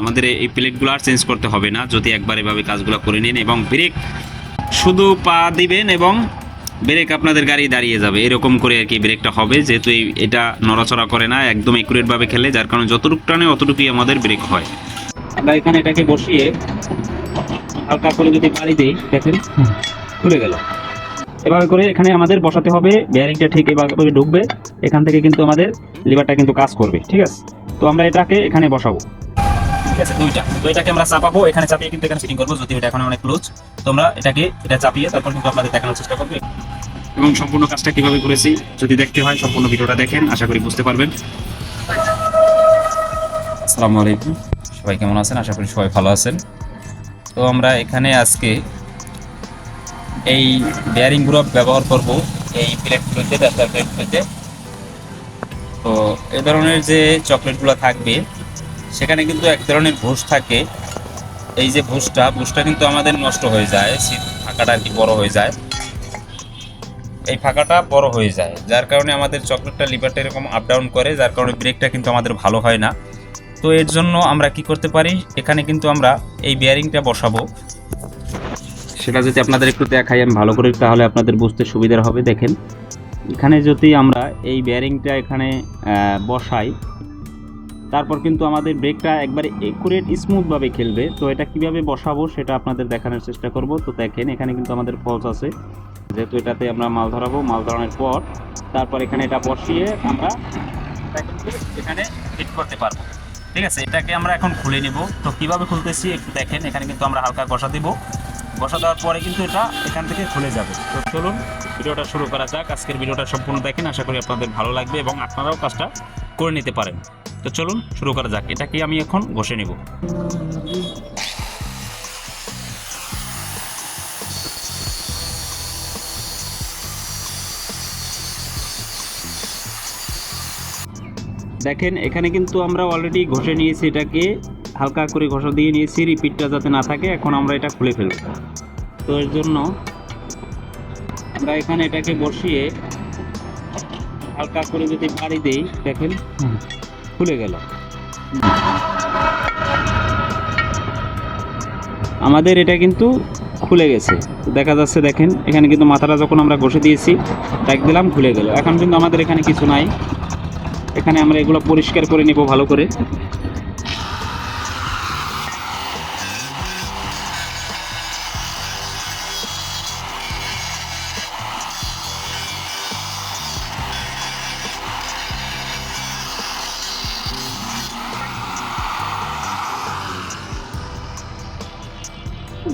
আমাদের এই প্লেটগুলো আর চেঞ্জ করতে হবে না, যদি একবার এভাবে কাজগুলো করে নিন এবং ব্রেক শুধু পা দিবেন এবং ব্রেক আপনাদের গাড়ি দাঁড়িয়ে যাবে। এরকম করে আর কি ব্রেকটা হবে, যেহেতু এটা নড়াচড়া করে না, একদম একুরেটভাবে খেলে যার কারণে যতটুকু টানে অতটুকুই আমাদের ব্রেক হয়। আমরা এখানে এটাকে বসিয়ে হালকা করে যদি পাড়ি দিই, দেখেন, খুলে গেল। এভাবে করে এখানে আমাদের বসাতে হবে বেয়ারিংটা ঠিক এভাবে ঢুকবে, এখান থেকে কিন্তু আমাদের লিভারটা কিন্তু কাজ করবে, ঠিক আছে? তো আমরা এটাকে এখানে বসাবো। এবং সম্পূর্ণ কাজটা কীভাবে করেছি, যদি দেখতে হয়, সম্পূর্ণ ভিডিওটা দেখেন, আশা করি বুঝতে পারবেন। সবাই কেমন আছেন? আশা করি সবাই ভালো আছেন। তো আমরা এখানে আজকে এই বেয়ারিংগুলো ব্যবহার করব, এই প্লেটগুলোতে ডাক্তার প্লেটগুলোতে তো এই ধরনের যে চকলেটগুলো থাকবে সেখানে কিন্তু এক ধরনের ভুষ থাকে। এই যে ভুষটা ভুষটা কিন্তু আমাদের নষ্ট হয়ে যায়, শীত ফাঁকাটা আর কি বড় হয়ে যায়। এই ফাঁকাটা বড় হয়ে যায়, যার কারণে আমাদের চকলেটটা, লিভারটা এরকম আপ ডাউন করে, যার কারণে ব্রেকটা কিন্তু আমাদের ভালো হয় না। তো এর জন্য আমরা কি করতে পারি? এখানে কিন্তু আমরা এই বেয়ারিংটা বসাবো। সেটা যদি আপনাদের একটু দেখাই, আমি ভালো করে তাহলে আপনাদের বুঝতে সুবিধা হবে। দেখেন, এখানে যদি আমরা এই বেয়ারিংটা এখানে বসাই তারপর কিন্তু আমাদের ব্রেকটা একবারে একুরেট স্মুথভাবে খেলবে। তো এটা কীভাবে বসাবো সেটা আপনাদের দেখানোর চেষ্টা করব। তো দেখেন, এখানে কিন্তু আমাদের ফলস আছে। যেহেতু এটাতে আমরা মাল ধরাবো, মাল ধরানোর পর তারপর এখানে এটা বসিয়ে আমরা এখানে ফিট করতে পারব। ঠিক আছে, এটাকে আমরা এখন খুলে নিব। তো কীভাবে খুলতেছি একটু দেখেন, এখানে কিন্তু আমরা হালকা বসা দিব। বসা দেওয়ার পরে কিন্তু এটা এখান থেকে খুলে যাবে। তো চলুন, ভিডিওটা শুরু করা যাক। আজকের ভিডিওটা সম্পূর্ণ দেখেন। আশা করি আপনাদের ভালো লাগবে এবং আপনারাও কাজটা করে নিতে পারেন। তো চলুন শুরু করা যাক। এটাকে আমি এখন ঘষে নেব? দেখেন, এখানে কিন্তু আমরা অলরেডি ঘষে নিয়েছি এটাকে, হালকা করে ঘষা দিয়ে নিয়েছি রিপিটটা যাতে না থাকে, এখন আমরা এটা খুলে ফেলব। তো এর জন্য আমরা এখানে এটাকে বসিয়ে হালকা করে যদি বাড়ি দেই, দেখেন। খুলে গেল। আমাদের এটা কিন্তু খুলে গেছে। দেখা যাচ্ছে দেখেন, এখানে কিন্তু মাথাটা যখন আমরা ঘষে দিয়েছি দেখ দিলাম, খুলে গেল। এখন কিন্তু আমাদের এখানে কিছু নাই। এখানে আমরা এগুলো পরিষ্কার করে নেব ভালো করে।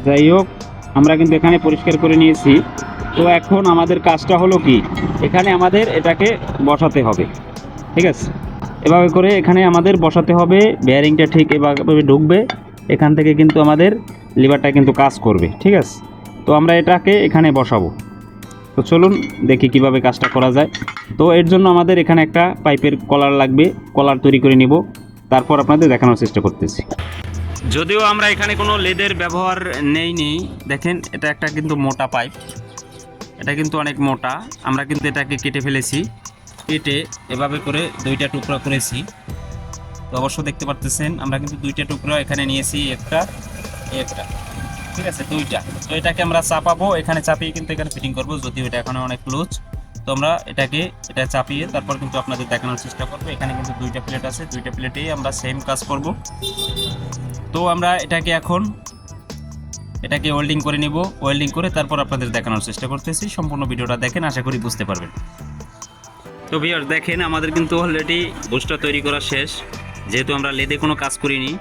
যাই হোক, আমরা কিন্তু এখানে পরিষ্কার করে নিয়েছি। তো এখন আমাদের কাজটা হলো কি? এখানে আমাদের এটাকে বসাতে হবে। ঠিক আছে? এভাবে করে এখানে আমাদের বসাতে হবে। বেয়ারিংটা ঠিক এভাবে ঢুকবে। এখান থেকে কিন্তু আমাদের লিভারটা কিন্তু কাজ করবে। ঠিক আছে? তো আমরা এটাকে এখানে বসাবো। তো চলুন দেখি কীভাবে কাজটা করা যায়। তো এর জন্য আমাদের এখানে একটা পাইপের কলার লাগবে। কলার তৈরি করে নিব। তারপর আপনাদের দেখানোর চেষ্টা করতেছি। যদিও আমরা এখানে কোনো লেদের ব্যবহার নেই নেই। দেখেন, এটা একটা কিন্তু মোটা পাইপ। এটা কিন্তু অনেক মোটা। আমরা কিন্তু এটাকে কেটে ফেলেছি। কেটে এভাবে করে দুইটা টুকরা করেছি। তো অবশ্য দেখতে পারতেছেন, আমরা কিন্তু দুইটা টুকরা এখানে নিয়েছি, একটা একটা। ঠিক আছে, দুইটা। তো এটাকে আমরা চাপাবো। এখানে চাপিয়ে কিন্তু এখানে ফিটিং করব, যদিও এটা এখন অনেক লুজ তো আমরা এটাকে, এটা চাপিয়ে তারপর কিন্তু আপনাদের দেখানোর চেষ্টা করব। এখানে কিন্তু দুইটা প্লেট আছে, দুইটা প্লেটেই আমরা সেম কাজ করব। তো আমরা এটাকে এখন, এটাকে ওয়েল্ডিং করে নিব। ওয়েল্ডিং করে তারপর আপনাদের দেখানোর চেষ্টা করতেছি। সম্পূর্ণ ভিডিওটা দেখেন, আশা করি বুঝতে পারবেন। তো ভিউয়ার দেখেন, আমাদের কিন্তু অলরেডি বুস্টার তৈরি করা শেষ। যেহেতু আমরা লেদে কোনো কাজ করিনি,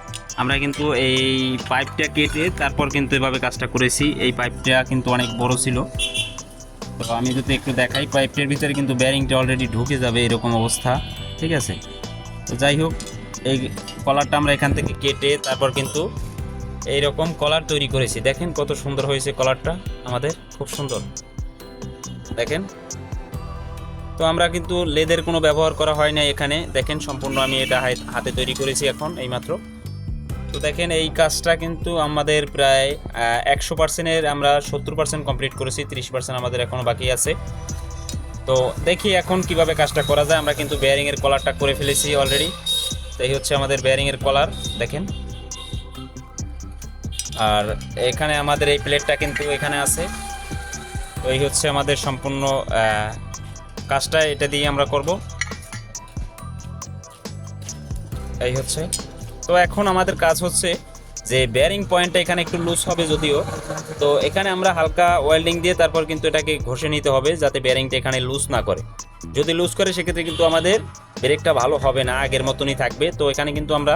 আমরা কিন্তু এই পাইপটা কেটে তারপর কিন্তু এভাবে কাজটা করেছি। এই পাইপটা কিন্তু অনেক বড় ছিল। তো আমি যদি একটু দেখাই পাইপটার ভিতরে কিন্তু ব্যারিংটা অলরেডি ঢুকে যাবে এরকম অবস্থা, ঠিক আছে? তো যাই হোক, এই কলারটা আমরা এখান থেকে কেটে তারপর কিন্তু এই রকম কলার তৈরি করেছি। দেখেন কত সুন্দর হয়েছে কলারটা আমাদের খুব সুন্দর। দেখেন? তো আমরা কিন্তু লেদের কোনো ব্যবহার করা হয় না এখানে। দেখেন, সম্পূর্ণ আমি এটা হাতে তৈরি করেছি এখন, এইমাত্র। তো দেখেন, এই কাজটা কিন্তু আমাদের প্রায় একশো পার্সেন্টের আমরা সত্তর পার্সেন্ট কমপ্লিট করেছি, তিরিশ পার্সেন্ট আমাদের এখনও বাকি আছে। তো দেখি এখন কীভাবে কাজটা করা যায়। আমরা কিন্তু বেয়ারিংয়ের কলারটা করে ফেলেছি অলরেডি তো এই হচ্ছে আমাদের বেয়ারিংয়ের কলার দেখেন। আর এখানে আমাদের এই প্লেটটা কিন্তু এখানে আছে। তো এই হচ্ছে আমাদের সম্পূর্ণ কাজটা এটা দিয়ে আমরা করব। এই হচ্ছে। তো এখন আমাদের কাজ হচ্ছে যে বেয়ারিং পয়েন্টটা এখানে একটু লুজ হবে যদিও। তো এখানে আমরা হালকা ওয়েল্ডিং দিয়ে তারপর কিন্তু এটাকে ঘষে নিতে হবে যাতে বেয়ারিংটা এখানে লুজ না করে। যদি লুজ করে, সেক্ষেত্রে কিন্তু আমাদের ব্রেকটা ভালো হবে না, আগের মতনই থাকবে। তো এখানে কিন্তু আমরা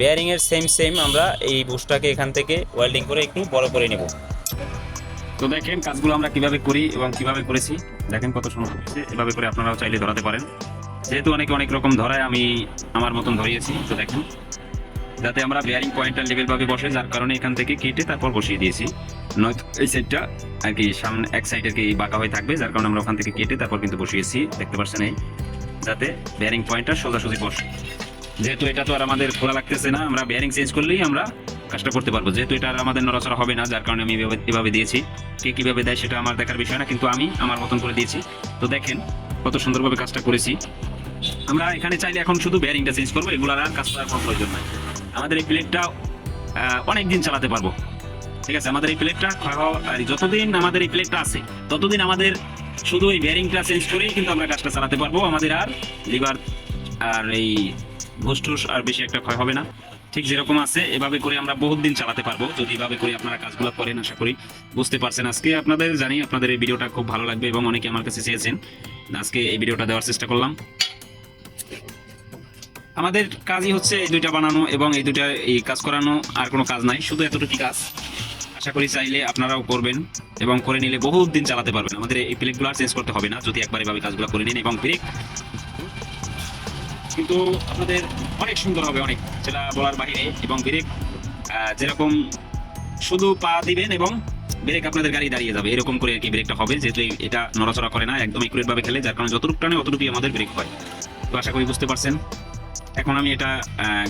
বেয়ারিংয়ের সেম সেম আমরা এই বুশটাকে এখান থেকে ওয়েল্ডিং করে একটু বড় করে নেব। তো দেখেন কাজগুলো আমরা কীভাবে করি এবং কীভাবে করেছি। দেখেন কত সুন্দর হয়েছে। এভাবে করে আপনারাও চাইলে ধরাতে পারেন। যেহেতু অনেকে অনেক রকম ধরায়, আমি আমার মতন ধরিয়েছি। তো দেখেন। যাতে আমরা বেয়ারিং পয়েন্টটা লেভেল ভাবে বসে, যার কারণে এখান থেকে কেটে তারপর বসিয়ে দিয়েছি। নয়তো এই সাইডটা আর কি সামনে, এক সাইড আর কি বাঁকা হয়ে থাকবে, যার কারণে আমরা ওখান থেকে কেটে তারপর কিন্তু বসিয়েছি। দেখতে পাচ্ছেন এই, যাতে বেয়ারিং পয়েন্টটা সোজাসুজি বসে। যেহেতু এটা তো আর আমাদের খোলা লাগতেছে না, আমরা বেয়ারিং চেঞ্জ করলেই আমরা কাজটা করতে পারব। যেহেতু এটা আর আমাদের নড়াচড়া হবে না, যার কারণে আমি এভাবে- দিয়েছি। কে কীভাবে দেয় সেটা আমার দেখার বিষয় না, কিন্তু আমি আমার মতন করে দিয়েছি। তো দেখেন কত সুন্দরভাবে কাজটা করেছি। আমরা এখানে চাইলে এখন শুধু বেয়ারিংটা চেঞ্জ করব, এগুলোর আর কাজ করার কোনো প্রয়োজন নাই। আমাদের এই প্লেটটা অনেক দিন চালাতে পারব। ঠিক আছে? আমাদের এই প্লেটটা যতদিন আমাদের এই প্লেটটা আছে, ততদিন আমাদের শুধু এই বেয়ারিংটা চেঞ্জ করেই কিন্তু আমরা কাজটা চালাতে পারব। আমাদের আর লিভার আর এই ঘুষটুস আর বেশি একটা ক্ষয় হবে না। ঠিক যেরকম আছে, এভাবে করে আমরা বহুত দিন চালাতে পারব। যদি এভাবে করে আপনারা কাজগুলো করেন, আশা করি বুঝতে পারছেন। আজকে আপনাদের জানি আপনাদের এই ভিডিওটা খুব ভালো লাগবে এবং অনেকে আমার কাছে চেয়েছেন। আজকে এই ভিডিওটা দেওয়ার চেষ্টা করলাম। আমাদের কাজই হচ্ছে এই দুইটা বানানো এবং এই দুইটা এই কাজ করানো, আর কোনো কাজ নাই, শুধু এতটুকু কাজ। আশা করি চাইলে আপনারাও করবেন এবং করে নিলে বহুত দিন চালাতে পারবেন। আমাদের এই প্লেটগুলো আর চেঞ্জ করতে হবে না, যদি একবার এভাবে কাজগুলো করে নিন এবং ব্রেক কিন্তু আপনাদের অনেক সুন্দর হবে, অনেক। যেটা বলার বাইরে এবং ব্রেক যেরকম শুধু পা দিবেন এবং ব্রেক আপনাদের গাড়ি দাঁড়িয়ে যাবে। এরকম করে আর কি ব্রেকটা হবে, যেহেতু এটা নড়াচড়া করে না, একদম ভাবে খেলে, যার কারণে যতটুকু টানে অতটুকুই আমাদের ব্রেক হয়। তো আশা করি বুঝতে পারছেন। এখন আমি এটা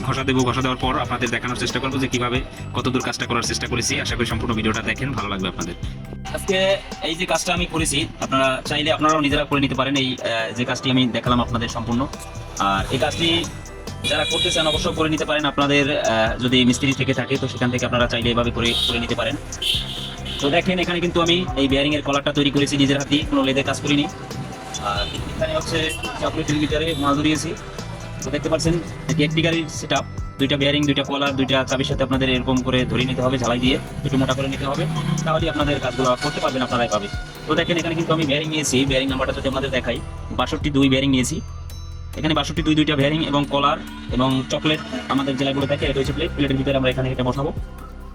ঘষা দেবো, ঘষা দেওয়ার পর আপনাদের দেখানোর চেষ্টা করব যে কীভাবে কতদূর কাজটা করার চেষ্টা করেছি। আশা করি সম্পূর্ণ ভিডিওটা দেখেন, ভালো লাগবে আপনাদের। আজকে এই যে কাজটা আমি করেছি, আপনারা চাইলে আপনারাও নিজেরা করে নিতে পারেন এই যে কাজটি আমি দেখালাম আপনাদের সম্পূর্ণ। আর এই কাজটি যারা করতে চান অবশ্যই করে নিতে পারেন। আপনাদের যদি মিস্ত্রি থেকে থাকে, তো সেখান থেকে আপনারা চাইলে এভাবে করে করে নিতে পারেন। তো দেখেন, এখানে কিন্তু আমি এই বেয়ারিং এর কলারটা তৈরি করেছি, নিজের হাতে, কোনো লেদে কাজ করিনি। আর এখানে হচ্ছে চকলেট লিটারে মাল ধরিয়েছি। তো দেখতে পাচ্ছেন, এটি একটি গাড়ির সেট আপ দুইটা বেয়ারিং দুইটা কলার দুইটা চাবির সাথে আপনাদের এরকম করে ধরিয়ে নিতে হবে, ঝালাই দিয়ে একটু মোটা করে নিতে হবে। তাহলে আপনাদের কাজগুলো করতে পারবেন আপনারা এভাবে তো দেখেন, এখানে কিন্তু আমি বেয়ারিং নিয়েছি। বেয়ারিং নাম্বারটা যদি আপনাদের দেখাই, বাষট্টি দুই বেয়ারিং নিয়েছি। এখানে বাষট্টি দুই দুইটা বেয়ারিং এবং কলার এবং চকলেট আমাদের জেলাগুলো থাকে এটা হচ্ছে প্লেট প্লেটের ভিতরে আমরা এখানে এটা বসাবো।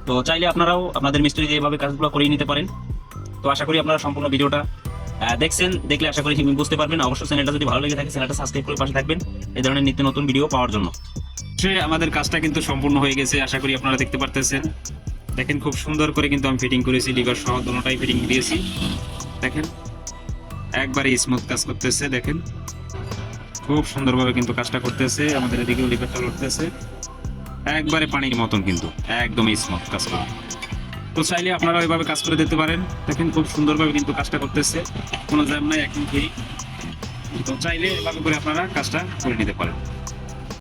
তো চাইলে আপনারাও, আপনাদের মিস্ত্রি দিয়ে কাজগুলো করিয়ে নিতে পারেন। তো আশা করি আপনারা সম্পূর্ণ ভিডিওটা দেখছেন, দেখলে আশা করি বুঝতে পারবেন। অবশ্যই চ্যানেলটা যদি ভালো লেগে থাকে চ্যানেলটা সাবস্ক্রাইব করে পাশে থাকবেন। এই ধরনের নিত্য নতুন ভিডিও পাওয়ার জন্য। আমাদের কাজটা কিন্তু সম্পূর্ণ হয়ে গেছে, আশা করি আপনারা দেখতে পারতেছেন। দেখেন, খুব সুন্দর করে কিন্তু আমি ফিটিং করেছি লিভার সহ দুটোটাই ফিটিং দিয়েছি। দেখেন, একবারে স্মুথ কাজ করতেছে, দেখেন। খুব সুন্দরভাবে কিন্তু কাজটা করতেছে, আমাদের এদিকেও লিভারটা লড়তেছে। একবারে পানির মতন কিন্তু, একদমই স্মুথ কাজ করে তো চাইলে আপনারা ওইভাবে কাজ করে দিতে পারেন। দেখেন খুব সুন্দরভাবে কিন্তু কাজটা করতেছে। কোনো জ্যাম নাই একদম ফ্রি। তো চাইলে এভাবে করে আপনারা কাজটা করে নিতে পারেন।